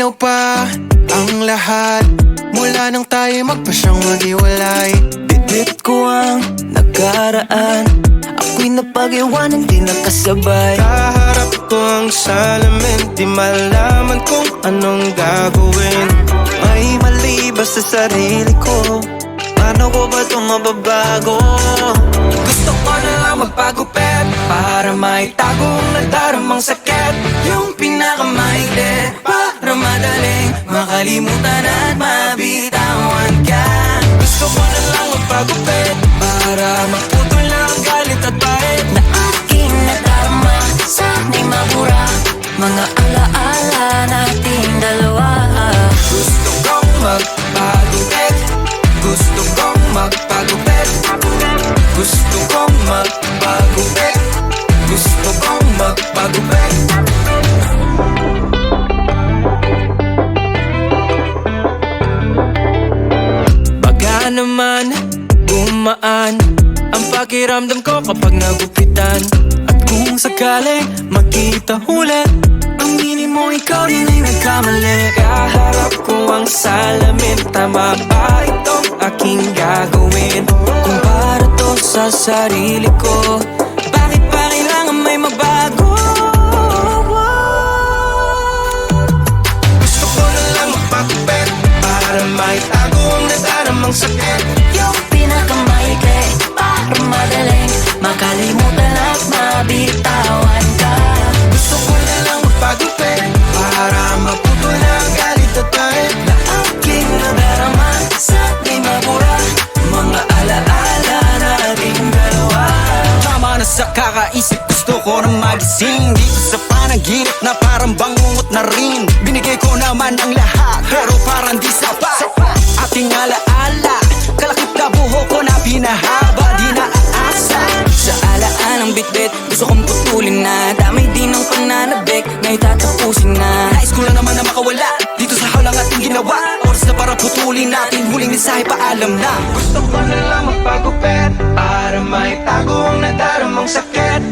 Malinaw pa ang lahat. Mula nang tayo magpasyang mag-iwalay. Bitbit ko ang nagkaraan Ako'y napag-iwanan, di nakasabay. Kaharap ko ang salamin Di malaman kung anong gagawin. May mali ba sa sarili ko? Paano ko ba ito mababago? Gusto ko na lang magpagupit Para maitago ang nadaramang sakit. Madaling makalimutan at mabitawan ka. Gusto ko na lang magpagupit Para maputol na ang galit at bait. Na aking nadarama Sana'y mabura. Mga alaala nating dalawa. Gusto kong magpagupit. Gusto kong magpagupit. Gusto kong magpagupit. Gusto kong magpagupit gumaan Ang pakiramdam ko kapag nagupitan At kung sakaling makita ulit Aminin mo ikaw din ay nagkamali Kaharap ko ang salamin Tama ba itong aking gagawin? Kung para to sa sarili ko Bakit pa kailangan may mabago? Gusto ko na lang magpakupit Para maitago ang nadaramang sakit sa kakaisip Gusto ko na magising. Dito sa panaginip na parang bangungot na rin. Binigay ko naman ang lahat Pero parang di sapat. Ating alaala Kalakip na buho ko na pinahaba Di na aasa. Sa alaalang bitbit Gusto kong putulin na. Damay din ng pananabik Ngayon tatapusin na. Nais ko lang naman na makawala Dito sa hawlang ating ginawa Para putulin natin Huling mensahe paalam na. Gusto ko na lang magpagupit Para maitago ang nadaramang sakit